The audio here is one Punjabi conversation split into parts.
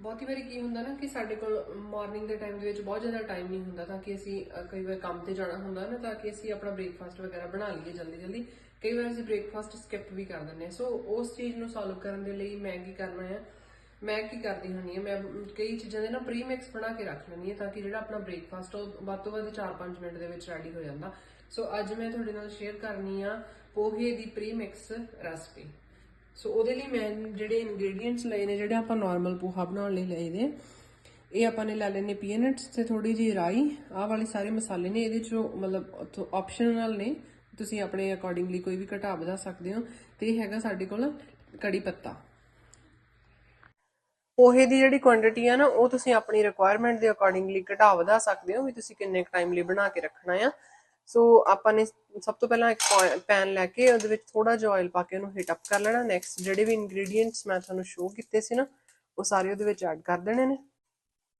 ਬਹੁਤੀ ਵਾਰੀ ਕੀ ਹੁੰਦਾ ਨਾ ਕਿ ਸਾਡੇ ਕੋਲ ਮਾਰਨਿੰਗ ਦੇ ਟਾਈਮ ਦੇ ਵਿੱਚ ਬਹੁਤ ਜ਼ਿਆਦਾ ਟਾਈਮ ਨਹੀਂ ਹੁੰਦਾ ਤਾਂ ਕਿ ਅਸੀਂ ਕਈ ਵਾਰ ਕੰਮ ਤੇ ਜਾਣਾ ਹੁੰਦਾ ਨਾ ਤਾਂ ਕਿ ਅਸੀਂ ਆਪਣਾ ਬ੍ਰੇਕਫਾਸਟ ਵਗੈਰਾ ਬਣਾ ਲਈਏ ਜਲਦੀ ਜਲਦੀ। ਕਈ ਵਾਰ ਅਸੀਂ ਬ੍ਰੇਕਫਾਸਟ ਸਕਿਪ ਵੀ ਕਰ ਦਿੰਦੇ ਹਾਂ। ਸੋ ਉਸ ਚੀਜ਼ ਨੂੰ ਸੋਲਵ ਕਰਨ ਦੇ ਲਈ ਮੈਂ ਕੀ ਕਰਨਾ ਹੈ ਮੈਂ ਕੀ ਕਰਦੀ ਹੁੰਦੀ ਹਾਂ, ਮੈਂ ਕਈ ਚੀਜ਼ਾਂ ਦੇ ਨਾ ਪ੍ਰੀ ਮਿਕਸ ਬਣਾ ਕੇ ਰੱਖ ਲੈਂਦੀ ਹਾਂ ਤਾਂ ਕਿ ਜਿਹੜਾ ਆਪਣਾ ਬ੍ਰੇਕਫਾਸਟ ਉਹ ਵੱਧ ਤੋਂ ਵੱਧ 4-5 ਮਿੰਟ ਦੇ ਵਿੱਚ ਰੈਡੀ ਹੋ ਜਾਂਦਾ। ਸੋ ਅੱਜ ਮੈਂ ਤੁਹਾਡੇ ਨਾਲ ਸ਼ੇਅਰ ਕਰਨੀ ਆ ਪੋਹੇ ਦੀ ਪ੍ਰੀ ਮਿਕਸ ਰੈਸਪੀ ਸੋ ਉਹਦੇ ਲਈ ਮੈਂ ਜਿਹੜੇ ਇਨਗਰੀਡੀਅੰਟਸ ਲਏ ਨੇ, ਜਿਹੜੇ ਆਪਾਂ ਨਾਰਮਲ ਪੋਹਾ ਬਣਾਉਣ ਲਈ ਲਏ ਨੇ, ਇਹ ਆਪਾਂ ਨੇ ਲੈ ਲੈਣੇ ਪੀਨਟਸ ਤੇ ਥੋੜੀ ਜਿਹੀ ਰਾਈ। ਆਹ ਵਾਲੇ ਸਾਰੇ ਮਸਾਲੇ ਨੇ, ਇਹਦੇ ਚੋਂ ਮਤਲਬ ਆਪਸ਼ਨਲ ਨੇ। ਤੁਸੀਂ ਆਪਣੇ ਅਕੋਰਡਿੰਗਲੀ ਕੋਈ ਵੀ ਘਟਾ ਵਧਾ ਸਕਦੇ ਹੋ। ਤੇ ਇਹ ਹੈਗਾ ਸਾਡੇ ਕੋਲ ਕੜੀ ਪੱਤਾ। ਪੋਹੇ ਦੀ ਜਿਹੜੀ ਕੁਆਂਟੀਟੀ ਆ ਨਾ, ਉਹ ਤੁਸੀਂ ਆਪਣੀ ਰਿਕੁਆਇਰਮੈਂਟ ਦੇ ਅਕੋਰਡਿੰਗਲੀ ਘਟਾ ਵਧਾ ਸਕਦੇ ਹੋ, ਵੀ ਤੁਸੀਂ ਕਿੰਨੇ ਟਾਈਮ ਲਈ ਬਣਾ ਕੇ ਰੱਖਣਾ ਆ। ਸੋ ਆਪਾਂ ਨੇ ਸਭ ਤੋਂ ਪਹਿਲਾਂ ਇੱਕ ਪੈਨ ਲੈ ਕੇ ਉਹਦੇ ਵਿੱਚ ਥੋੜਾ ਜਿਹਾ ਆਇਲ ਪਾ ਕੇ ਉਹਨੂੰ ਹੀਟ ਅਪ ਕਰ ਲੈਣਾ। ਨੈਕਸਟ ਜਿਹੜੇ ਵੀ ਇਨਗਰੀਡੀਅੰਟਸ ਮੈਂ ਤੁਹਾਨੂੰ ਸ਼ੋ ਕੀਤੇ ਸੀ ਨਾ, ਉਹ ਸਾਰੇ ਉਹਦੇ ਵਿੱਚ ਐਡ ਕਰ ਦੇਣੇ ਨੇ।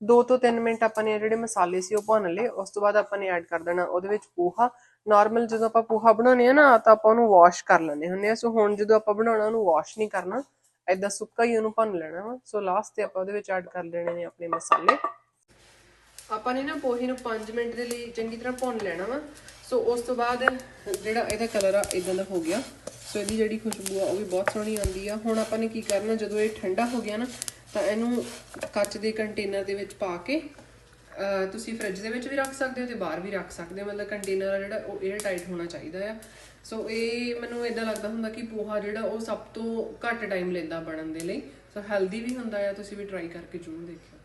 2 ਤੋਂ 3 ਮਿੰਟ ਆਪਾਂ ਨੇ ਜਿਹੜੇ ਮਸਾਲੇ ਸੀ ਉਹ ਭੁੰਨ ਲਏ। ਉਸ ਤੋਂ ਬਾਅਦ ਆਪਾਂ ਨੇ ਐਡ ਕਰ ਦੇਣਾ ਉਹਦੇ ਵਿੱਚ ਪੋਹਾ। ਨਾਰਮਲ ਜਦੋਂ ਆਪਾਂ ਪੋਹਾ ਬਣਾਉਂਦੇ ਆ ਨਾ, ਤਾਂ ਆਪਾਂ ਉਹਨੂੰ ਵਾਸ਼ ਕਰ ਲੈਂਦੇ ਹੁੰਦੇ ਆ ਸੋ ਹੁਣ ਜਦੋਂ ਆਪਾਂ ਬਣਾਉਣਾ, ਉਹਨੂੰ ਵਾਸ਼ ਨਹੀਂ ਕਰਨਾ। ਐਦਾਂ ਸੁੱਕਾ ਹੀ ਉਹਨੂੰ ਭੰਨ ਲੈਣਾ ਵਾ। ਸੋ ਲਾਸਟ ਤੇ ਆਪਾਂ ਉਹਦੇ ਵਿੱਚ ਐਡ ਕਰ ਲੈਣੇ ਨੇ ਆਪਣੇ ਮਸਾਲੇ। ਆਪਾਂ ਨੇ ਨਾ ਪੋਹੇ ਨੂੰ 5 ਮਿੰਟ ਦੇ ਲਈ ਚੰਗੀ ਤਰ੍ਹਾਂ ਭੁੰਨ ਲੈਣਾ ਵਾ। ਸੋ ਉਸ ਤੋਂ ਬਾਅਦ ਜਿਹੜਾ ਇਹਦਾ ਕਲਰ ਆ ਇਦਾਂ ਦਾ ਹੋ ਗਿਆ। ਸੋ ਇਹਦੀ ਜਿਹੜੀ ਖੁਸ਼ਬੂ ਆ, ਉਹ ਵੀ ਬਹੁਤ ਸੋਹਣੀ ਆਉਂਦੀ ਆ। ਹੁਣ ਆਪਾਂ ਨੇ ਕੀ ਕਰਨਾ, ਜਦੋਂ ਇਹ ਠੰਡਾ ਹੋ ਗਿਆ ਨਾ, ਤਾਂ ਇਹਨੂੰ ਕੱਚ ਦੇ ਕੰਟੇਨਰ ਦੇ ਵਿੱਚ ਪਾ ਕੇ ਤੁਸੀਂ ਫ੍ਰਿਜ ਦੇ ਵਿੱਚ ਵੀ ਰੱਖ ਸਕਦੇ ਹੋ ਤੇ ਬਾਹਰ ਵੀ ਰੱਖ ਸਕਦੇ ਹੋ। ਮਤਲਬ ਕੰਟੇਨਰ ਆ ਜਿਹੜਾ, ਉਹ 에ਅਰ ਟਾਈਟ ਹੋਣਾ ਚਾਹੀਦਾ ਆ। ਸੋ ਇਹ ਮੈਨੂੰ ਇਦਾਂ ਲੱਗਦਾ ਹੁੰਦਾ ਕਿ ਪੋਹਾ ਜਿਹੜਾ, ਉਹ ਸਭ ਤੋਂ ਘੱਟ ਟਾਈਮ ਲੈਂਦਾ ਬਣਨ ਦੇ ਲਈ। ਸੋ ਹੈਲਦੀ ਵੀ ਹੁੰਦਾ ਆ, ਤੁਸੀਂ ਵੀ ਟਰਾਈ ਕਰਕੇ ਜ਼ਰੂਰ ਦੇਖਿਓ।